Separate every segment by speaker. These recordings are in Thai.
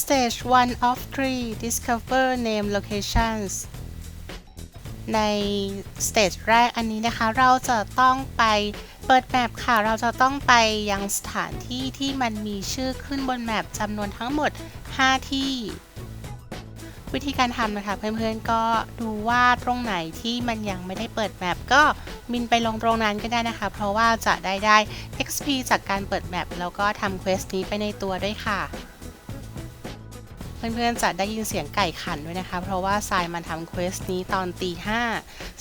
Speaker 1: Stage 1 of 3 Discover Name Locations ใน stage แรกอันนี้นะคะ เราจะต้องไปเปิดแมปค่ะ เราจะต้องไปยังสถานที่ที่มันมีชื่อขึ้นบนแมปจำนวนทั้งหมด 5 ที่ วิธีการทำนะคะ เพื่อนๆก็ดูว่าตรงไหนที่มันยังไม่ได้เปิดแมปก็บินไปลงตรงนั้นก็ได้นะคะ เพราะว่าจะได้ได้ XP จากการเปิดแมปแล้วก็ทำเควสนี้ไปในตัวด้วยค่ะ เพื่อนๆจะได้ยินเสียงไก่ขันด้วยนะคะ เพราะว่าทรายมาทำเควสนี้ตอนตีห้า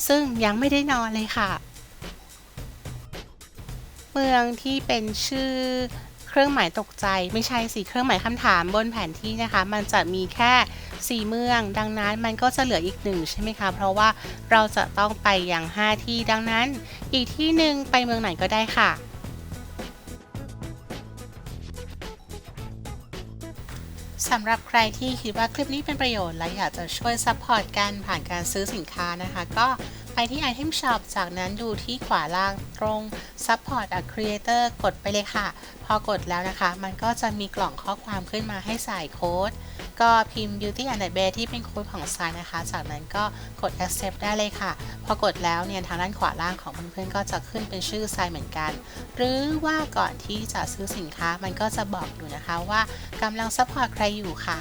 Speaker 1: ซึ่งยังไม่ได้นอนเลยค่ะ เมืองที่เป็นชื่อเครื่องหมายตกใจไม่ใช่สิเครื่องหมายคำถามบนแผนที่นะคะ มันจะมีแค่สี่เมือง ดังนั้นมันก็จะเหลืออีกหนึ่งใช่ไหมคะ เพราะว่าเราจะต้องไปอย่างห้าที่ดังนั้น อีกที่หนึ่งไปเมืองไหนก็ได้ค่ะ สำหรับใครที่คิดว่าคลิปนี้เป็นประโยชน์และอยากจะช่วยซัพพอร์ตกันผ่านการซื้อสินค้านะคะ ก็ ไปที่ Item Shop จากนั้นดูที่ขวาล่างตรง Support a Creator กดไปเลยค่ะ พอกดแล้วนะคะ มันก็จะมีกล่องข้อความขึ้นมาให้ใส่โค้ด ก็พิมพ์ Beauty and the Bear ที่เป็นโค้ดของซายนะคะ จากนั้นก็กด Accept ได้เลยค่ะ พอกดแล้วเนี่ยทางด้านขวาล่างของเพื่อนๆก็จะขึ้นเป็นชื่อทรายเหมือนกัน หรือว่าก่อนที่จะซื้อสินค้ามันก็จะบอกอยู่นะคะว่ากำลังซัพพอร์ตใครอยู่ค่ะ